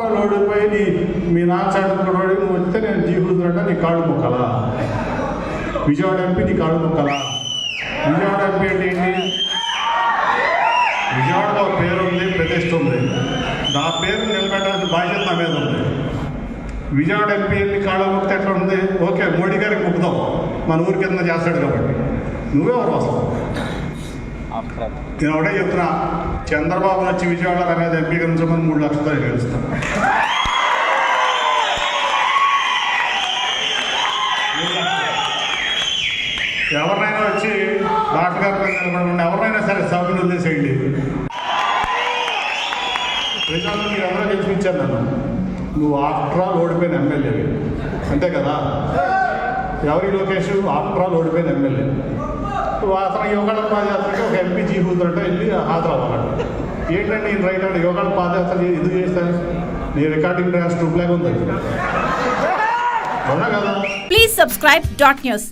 లోడుపై నీ మీ నాన్న చదువుకున్నాడు నువ్వు వస్తే నేను జీవితంటే నీ కాళ్ళు మొక్కలా. విజయవాడ ఎంపీ నీ కాళ్ళు మొక్కలా. విజయవాడ ఎంపీ అంటే ఏంటి? విజయవాడలో ఒక పేరు ఉంది ప్రతిష్ట ఉంది. నా పేరు నిలబెట్టాల్సిన బాధ్యత నా మీద ఉంది. విజయవాడ ఎంపీ ఎన్ని కాళ్ళ మొక్కితే ఎట్లా ఉంది? ఓకే మోడీ గారికి మొక్కుదాం మన ఊరి కింద చేస్తాడు కాబట్టి. నువ్వెవరు వస్తావు నేను ఒకటే చెప్తున్నా. చంద్రబాబు వచ్చి విజయవాడ అనేది ఎంపీ గెలిచమని మూడు లక్షలతో గెలుస్తాను ఎవరినైనా వచ్చి డాక్టర్ గారి నిలబడకుండా ఎవరినైనా సరే సభ్యులు వదిలేసేయండి. ప్రజలు మీరు ఎవరో గెలిపించారు నన్ను. నువ్వు ఆఫ్టర్ ఆల్ ఓడిపోయిన ఎమ్మెల్యే. అంతే కదా? ఎవరి లోకేష్ ఆఫ్టర్ ఆల్ ఓడిపోయిన ఎమ్మెల్యే. నువ్వు అతను యోగాల జీ కూతురట వెళ్ళి హాజరవ్వాలంట. ఏంటంటే నేను రైట్ అంటే యోగాల పాదయాత్ర ఎందుకు చేస్తాను నీ రికార్డింగ్ డ్రాన్స్ ట్రూప్ లాగా ఉంది. అవునా కదా? Please subscribe dot news.